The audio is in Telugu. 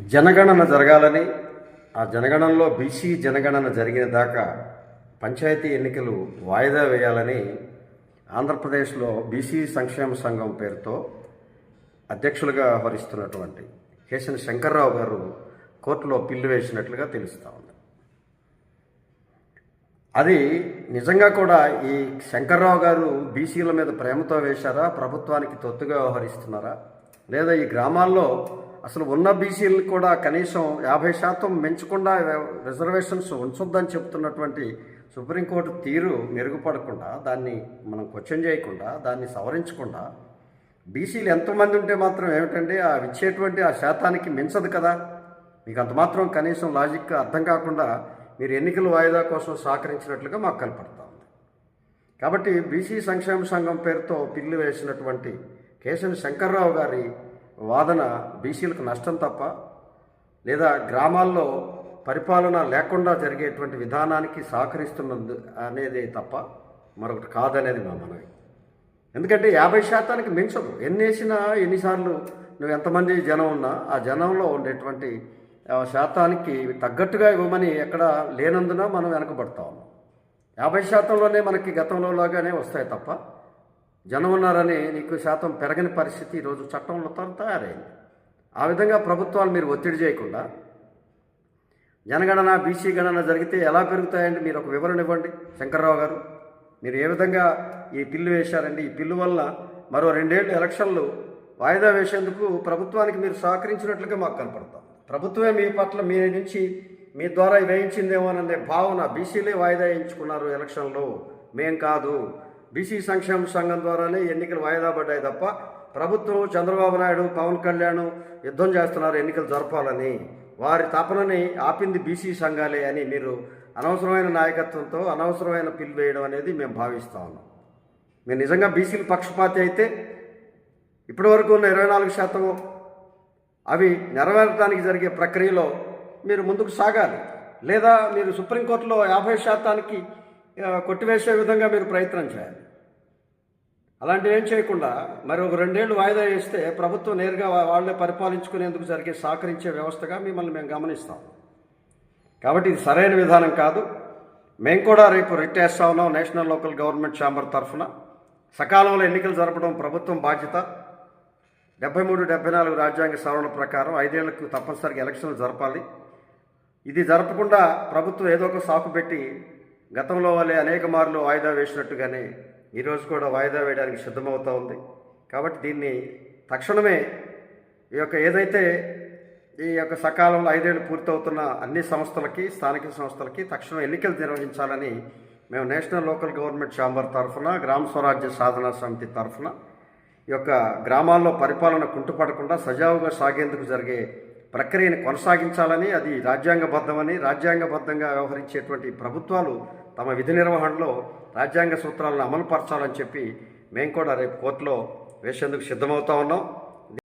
జనగణన జరగాలని ఆ జనగణనలో బీసీ జనగణన జరిగిన దాకా పంచాయతీ ఎన్నికలు వాయిదా వేయాలని ఆంధ్రప్రదేశ్లో బీసీ సంక్షేమ సంఘం పేరుతో అధ్యక్షులుగా వ్యవహరిస్తున్నటువంటి కేశన శంకర్రావు గారు కోర్టులో పిల్లు వేసినట్లుగా తెలుస్తూ ఉంది. అది నిజంగా కూడా ఈ శంకర్రావు గారు బీసీల మీద ప్రేమతో వేశారా ప్రభుత్వానికి తొత్తుగా వ్యవహరిస్తున్నారా లేదా ఈ గ్రామాల్లో అసలు ఉన్న బీసీలు కూడా కనీసం యాభై శాతం పెంచకుండా రిజర్వేషన్స్ ఉంచొద్దని చెప్తున్నటువంటి సుప్రీంకోర్టు తీరు మెరుగుపడకుండా దాన్ని మనం క్వశ్చన్ చేయకుండా దాన్ని సవరించకుండా బీసీలు ఎంతమంది ఉంటే మాత్రం ఏమిటండి ఆ ఇచ్చేటువంటి ఆ శాతానికి మించదు కదా. మీకు అంత మాత్రం కనీసం లాజిక్ అర్థం కాకుండా మీరు ఎన్నికల వాయిదా కోసం సహకరించినట్లుగా మాకు కనపడతా ఉంది. కాబట్టి బీసీ సంక్షేమ సంఘం పేరుతో పిల్లి వేసినటువంటి కేశవ శంకర్రావు గారి వాదన బీసీలకు నష్టం తప్ప లేదా గ్రామాల్లో పరిపాలన లేకుండా జరిగేటువంటి విధానానికి సహకరిస్తున్నది అనేది తప్ప మరొకటి కాదనేది మా మనవి. ఎందుకంటే యాభై శాతానికి మించదు. ఎన్ని వేసినా ఎన్నిసార్లు నువ్వు ఎంతమంది జనం ఉన్నా ఆ జనంలో ఉండేటువంటి శాతానికి తగ్గట్టుగా ఇవ్వమని ఎక్కడ లేనందున మనం వెనకబడతా ఉన్నాం. యాభై శాతంలోనే మనకి గతంలో లాగానే వస్తాయి తప్ప జనం ఉన్నారని నీకు శాతం పెరగని పరిస్థితి ఈరోజు చట్టంలో తర్వాత తయారైంది. ఆ విధంగా ప్రభుత్వాలు మీరు ఒత్తిడి చేయకుండా జనగణన బీసీ గణన జరిగితే ఎలా పెరుగుతాయండి? మీరు ఒక వివరణ ఇవ్వండి. శంకర్రావు గారు మీరు ఏ విధంగా ఈ పిల్లు వేశారండి? ఈ పిల్లు వల్ల మరో రెండేళ్ళు ఎలక్షన్లు వాయిదా వేసేందుకు ప్రభుత్వానికి మీరు సహకరించినట్లుగా మాకు కనపడతాం. ప్రభుత్వమే మీ పట్ల మీ నుంచి మీ ద్వారా వేయించిందేమోననే భావన బీసీలే వాయిదా వేయించుకున్నారు ఎలక్షన్లో. మేం కాదు. బీసీ సంక్షేమ సంఘం ద్వారానే ఎన్నికలు వాయిదా పడ్డాయి తప్ప ప్రభుత్వం చంద్రబాబు నాయుడు పవన్ కళ్యాణ్ యుద్ధం చేస్తున్నారు ఎన్నికలు జరపాలని. వారి తపనని ఆపింది బీసీ సంఘాలే అని మీరు అనవసరమైన నాయకత్వంతో అనవసరమైన పిల్లు వేయడం అనేది మేము భావిస్తా ఉన్నాం. మీరు నిజంగా బీసీల పక్షపాతి అయితే ఇప్పటివరకు ఉన్న ఇరవై నాలుగు శాతం అవి నెరవేరడానికి జరిగే ప్రక్రియలో మీరు ముందుకు సాగాలి. లేదా మీరు సుప్రీంకోర్టులో యాభై శాతానికి కొట్టివేసే విధంగా మీరు ప్రయత్నం చేయాలి అలాంటివి ఏం చేయకుండా మరి ఒక రెండేళ్ళు వాయిదా వేస్తే ప్రభుత్వం నేరుగా వాళ్ళే పరిపాలించుకునేందుకు జరిగే సహకరించే వ్యవస్థగా మిమ్మల్ని మేము గమనిస్తాం. కాబట్టి ఇది సరైన విధానం కాదు. మేము కూడా రేపు రిట్ వేస్తా ఉన్నాం నేషనల్ లోకల్ గవర్నమెంట్ ఛాంబర్ తరఫున. సకాలంలో ఎన్నికలు జరపడం ప్రభుత్వం బాధ్యత. డెబ్బై మూడు డెబ్బై నాలుగు రాజ్యాంగ సవరణ ప్రకారం ఐదేళ్ళకు తప్పనిసరిగా ఎలక్షన్లు జరపాలి. ఇది జరపకుండా ప్రభుత్వం ఏదో ఒక సాకు పెట్టి గతంలో వాళ్ళే అనేక మార్లు వాయిదా వేసినట్టుగానే ఈరోజు కూడా వాయిదా వేయడానికి సిద్ధమవుతూ ఉంది. కాబట్టి దీన్ని తక్షణమే ఈ యొక్క ఏదైతే ఈ యొక్క సకాలంలో ఐదేళ్ళు పూర్తవుతున్న అన్ని సంస్థలకి స్థానిక సంస్థలకి తక్షణం ఎన్నికలు నిర్వహించాలని మేము నేషనల్ లోకల్ గవర్నమెంట్ ఛాంబర్ తరఫున గ్రామ స్వరాజ్య సాధనా సమితి తరఫున ఈ యొక్క గ్రామాల్లో పరిపాలన కుంటుపడకుండా సజావుగా సాగేందుకు జరిగే ప్రక్రియను కొనసాగించాలని అది రాజ్యాంగబద్ధమని రాజ్యాంగబద్ధంగా వ్యవహరించేటువంటి ప్రభుత్వాలు తమ విధి నిర్వహణలో రాజ్యాంగ సూత్రాలను అమలుపరచాలని చెప్పి మేము కూడా రేపు కోర్టులో వేసేందుకు సిద్ధమవుతా ఉన్నాం.